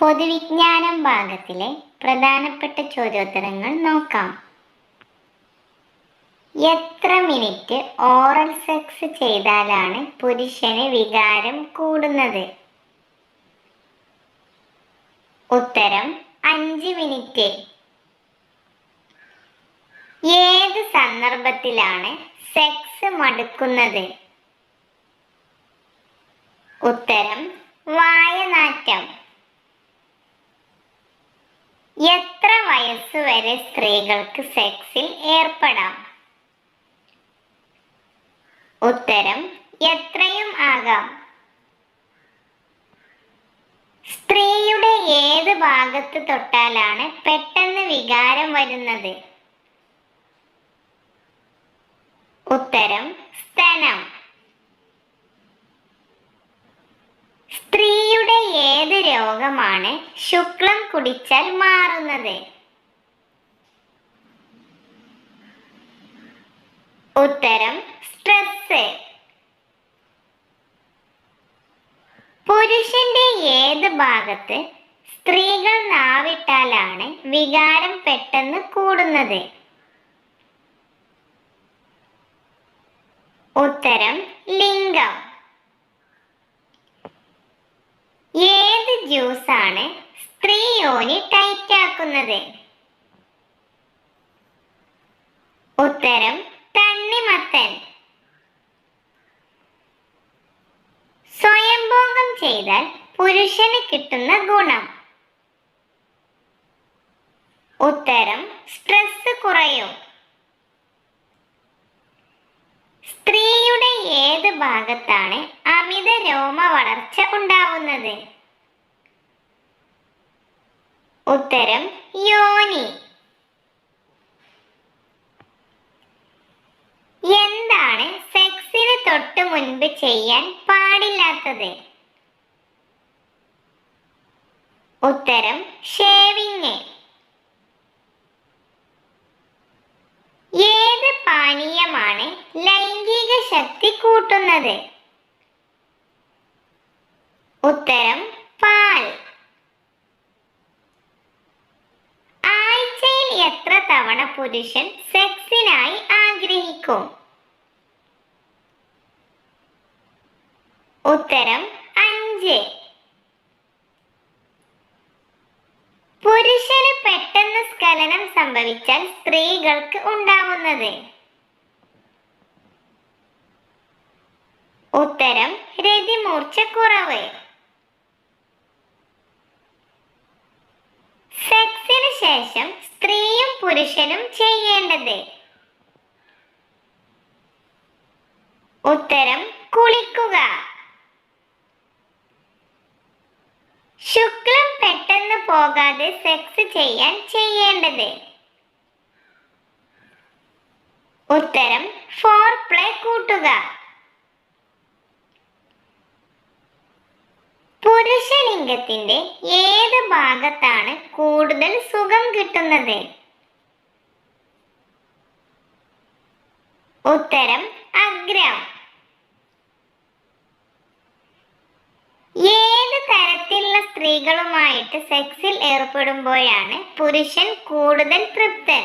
പൊതുവിജ്ഞാനം ഭാഗത്തിലെ പ്രധാനപ്പെട്ട ചോദ്യോത്തരങ്ങൾ നോക്കാം. എത്ര മിനിറ്റ് ഓറൽ സെക്സ് ചെയ്താലാണ് പുരുഷന് വികാരം കൂടുന്നത്? ഉത്തരം അഞ്ച് മിനിറ്റ്. ഏത് സന്ദർഭത്തിലാണ് സെക്സ് മടുക്കുന്നത്? ഉത്തരം വായനാറ്റം. എത്ര വയസ്സുവരെ സ്ത്രീകൾക്ക് സെക്സിൽ ഏർപ്പെടാം? ഉത്തരം എത്രയും ആകാം. സ്ത്രീയുടെ ഏത് ഭാഗത്ത് തൊട്ടാലാണ് പെട്ടെന്ന് വികാരം വരുന്നത്? ഉത്തരം സ്തനം സ്ത്രീയുടെ ഏത് രോഗമാണ് ശുക്ലം കുടിച്ചാൽ മാറുന്നത്. ഉത്തരം സ്ട്രെസ് പുരുഷന്റെ ഏത് ഭാഗത്ത് സ്ത്രീകൾ നാവിട്ടാലാണ് വികാരം പെട്ടെന്ന് കൂടുന്നത്? ഉത്തരം ലിംഗം. ഏത് ജ്യൂസാണ് സ്ത്രീ യോനി ടൈറ്റാക്കുന്നത്. ഉത്തരം തണ്ണിമത്തൻ. സ്വയംഭോഗം ചെയ്താൽ പുരുഷന് കിട്ടുന്ന ഗുണം. ഉത്തരം സ്ട്രെസ് കുറയും. സ്ത്രീയുടെ ഏത് ഭാഗത്താണ് അമിത രോമ വളർച്ച ഉണ്ടാവുന്നത്? ഉത്തരം യോനി. എന്താണ് സെക്സിന് തൊട്ട് മുൻപ് ചെയ്യാൻ പാടില്ലാത്തത്? ഉത്തരം ഷേവിങ് ഏത് പാനീയമാണ് ലൈംഗിക ശക്തി കൂട്ടുന്നത്? ഉത്തരം എത്ര തവണ പുരുഷൻ സെക്സിനായി ആഗ്രഹിക്കും? ഉത്തരം അഞ്ച്. പുരുഷന് പെട്ടെന്ന് സ്കലനം സംഭവിച്ചാൽ സ്ത്രീകൾക്ക് ഉണ്ടാവുന്നത്? ഉത്തരം രതിമൂർച്ച കുറവ് സെക്സിന് ശേഷം സ്ത്രീയും പുരുഷനും ചെയ്യേണ്ടത്? ഉത്തരം കുളിക്കുക. ശുക്ലം പെട്ടെന്ന് പോകാതെ സെക്സ് ചെയ്യാൻ ചെയ്യേണ്ടത്? ഉത്തരം ഫോർ പ്ലേ കൂട്ടുക. പുരുഷലിംഗത്തിന്റെ ഏത് ഭാഗത്താണ് കൂടുതൽ സുഖം കിട്ടുന്നത്? ഉത്തരം അഗ്രം. ഏത് തരത്തിലുള്ള സ്ത്രീകളുമായിട്ട് സെക്സിൽ ഏർപ്പെടുമ്പോഴാണ് പുരുഷൻ കൂടുതൽ തൃപ്തൻ?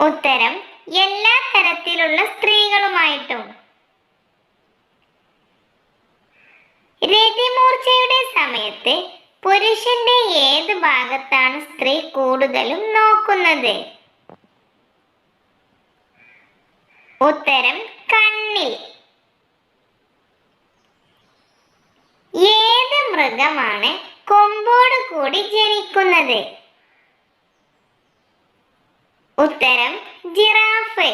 ഉത്തരം എല്ലാ തരത്തിലുള്ള സ്ത്രീകളുമായിട്ടും. രതിമൂർച്ചയുടെ സമയത്ത് പുരുഷന്റെ ഏത് ഭാഗത്താണ് സ്ത്രീ കൂടുതലും നോക്കുന്നത്? ഉത്തരം കണ്ണിൽ. ഏത് മൃഗമാണ് കൊമ്പോട് കൂടി ജനിക്കുന്നത്? ഉത്തരം ജിറാഫ്.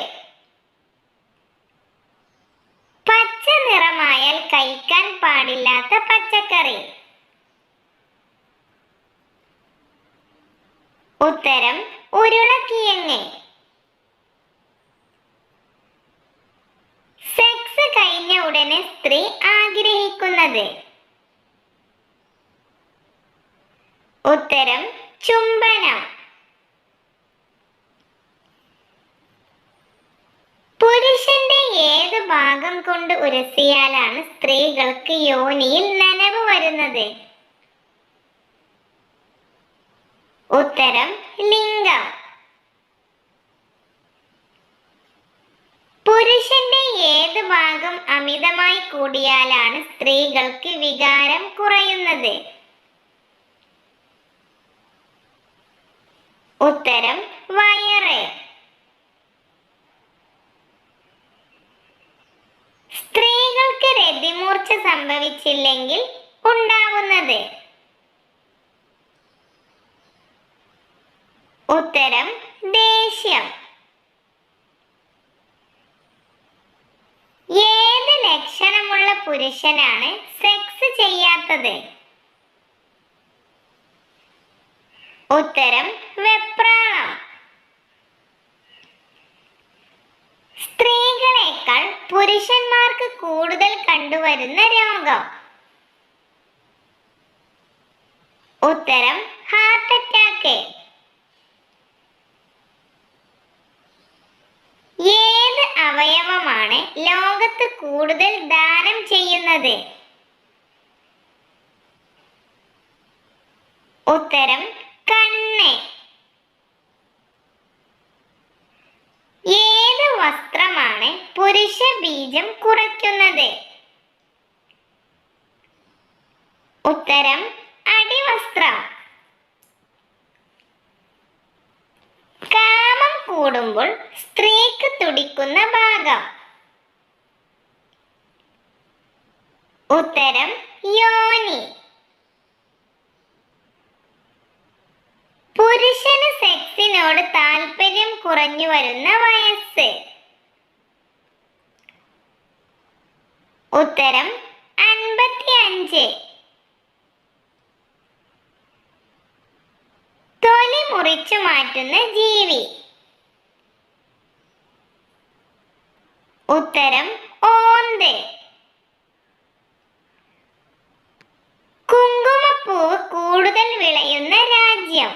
പച്ച നിറമായാൽ കഴിക്കാൻ പാടില്ലാത്ത പച്ചക്കറി. ഉത്തരം ഉരുളക്കിഴങ്ങ്. സെക്സ് കഴിഞ്ഞ ഉടനെ സ്ത്രീ ആഗ്രഹിക്കുന്നത്. ഉത്തരം ചുംബനം. പുരുഷന്റെ ഏത് ഭാഗം കൊണ്ട് ഉരസിയാലാണ് സ്ത്രീകൾക്ക് യോനിയിൽ നനവ് വരുന്നത്? ഉത്തരം ലിംഗം. പുരുഷന്റെ ഏത് ഭാഗം അമിതമായി കൂടിയാലാണ് സ്ത്രീകൾക്ക് വികാരം കുറയുന്നത്? ഉത്തരം വയറ്. സ്ത്രീകൾക്ക് രതിമൂർച്ച സംഭവിച്ചില്ലെങ്കിൽ ഉണ്ടാവുന്നത്. ഉത്തരം ദേഷ്യം. ഏത് ലക്ഷണമുള്ള പുരുഷനാണ് സെക്സ് ചെയ്യാത്തത്? ഉത്തരം വെപ്രാളം. പുരുഷന്മാർക്ക് കൂടുതൽ കണ്ടുവരുന്ന രോഗം. ഉത്തരം ഹാർട്ട് അറ്റാക്ക് ഏത് അവയവമാണ് ലോകത്ത് കൂടുതൽ ദാനം ചെയ്യുന്നത്? ഉത്തരം പുരുഷ ബീജം കുറയ്ക്കുന്നത്. ഉത്തരം അടിവസ്ത്രം. കാമം കൂടുമ്പോൾ സ്ത്രീക്ക് തുടിക്കുന്ന ഭാഗം. ഉത്തരം യോനി. പുരുഷന് സെക്സിനോട് താല്പര്യം കുറഞ്ഞു വരുന്ന വയസ്സ്. ഉത്തരം അൻപത്തി അഞ്ച് തൊലി മുറിച്ചു മാറ്റുന്ന ജീവി. ഉത്തരം ഓന്ത്. കുങ്കുമപ്പൂവ് കൂടുതൽ വിളയുന്ന രാജ്യം.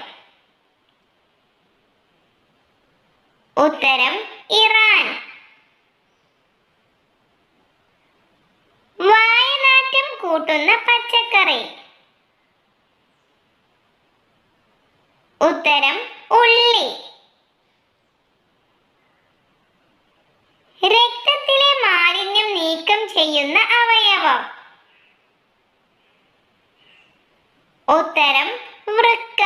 ഉത്തരം ഇറാൻ വായനാറ്റം കൂട്ടുന്ന പച്ചക്കറി. ഉത്തരം ഉള്ളി. രക്തത്തിലെ മാലിന്യം നീക്കം ചെയ്യുന്ന അവയവം. ഉത്തരം വൃക്ക.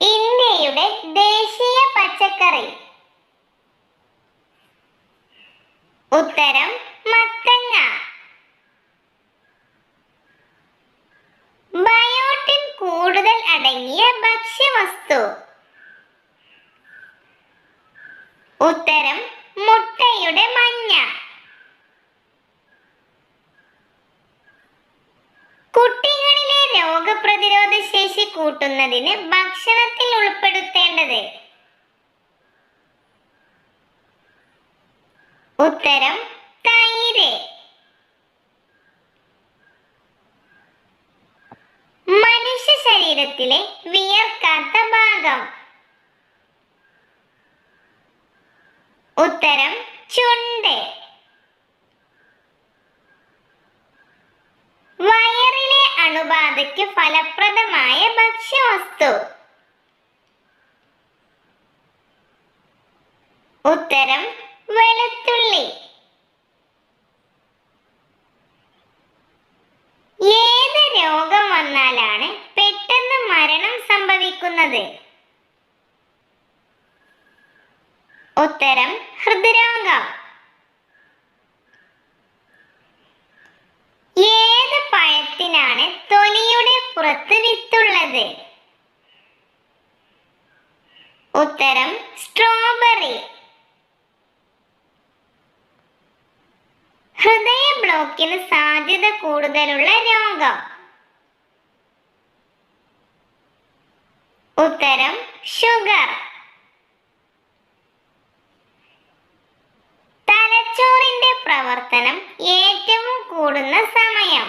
ഇന്ത്യയുടെ ദേശീയ പച്ചക്കറി. ഉത്തരം മത്തങ്ങ. ബയോട്ടിൻ കൂടുതൽ അടങ്ങിയ ഭക്ഷ്യവസ്തു ഉത്തരം മുട്ടയുടെ മഞ്ഞ. കുട്ടികളിലെ രോഗപ്രതിരോധ ശേഷി കൂട്ടുന്നതിന് ഭക്ഷണത്തിൽ ഉൾപ്പെടുത്തേണ്ടത് ഉത്തരം തൈര്. മനുഷ്യ ശരീരത്തിലെ വിയർക്കാത്ത ഭാഗം. ഉത്തരം ചുണ്ട്. വയറിലെ അണുബാധയ്ക്ക് ഫലപ്രദമായ ഭക്ഷ്യവസ്തു. ഉത്തരം വെളുത്തുള്ളി. ഏത് രോഗം വന്നാലാണ് പെട്ടെന്ന് മരണം സംഭവിക്കുന്നത്? ഉത്തരം ഹൃദ്രോഗം. ഏത് പഴത്തിനാണ് തൊലിയുടെ പുറത്ത് വിത്തുള്ളത്? ഉത്തരം സ്ട്രോബെറി. ഹൃദയ ബ്ലോക്കിന് സാധ്യത കൂടുതലുള്ള രോഗം. ഉത്തരം ഷുഗർ. തലച്ചോറിന്റെ പ്രവർത്തനം ഏറ്റവും കൂടുന്ന സമയം.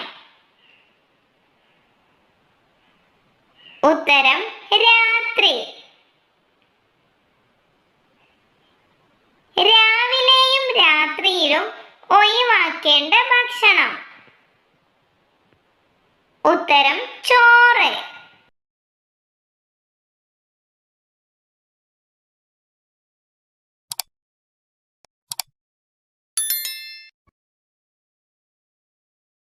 ഉത്തരം രാത്രി. രാവിലെയും രാത്രിയിലും ഒഴിവാക്കേണ്ട ഭക്ഷണം. ഉത്തരം ചോറ്.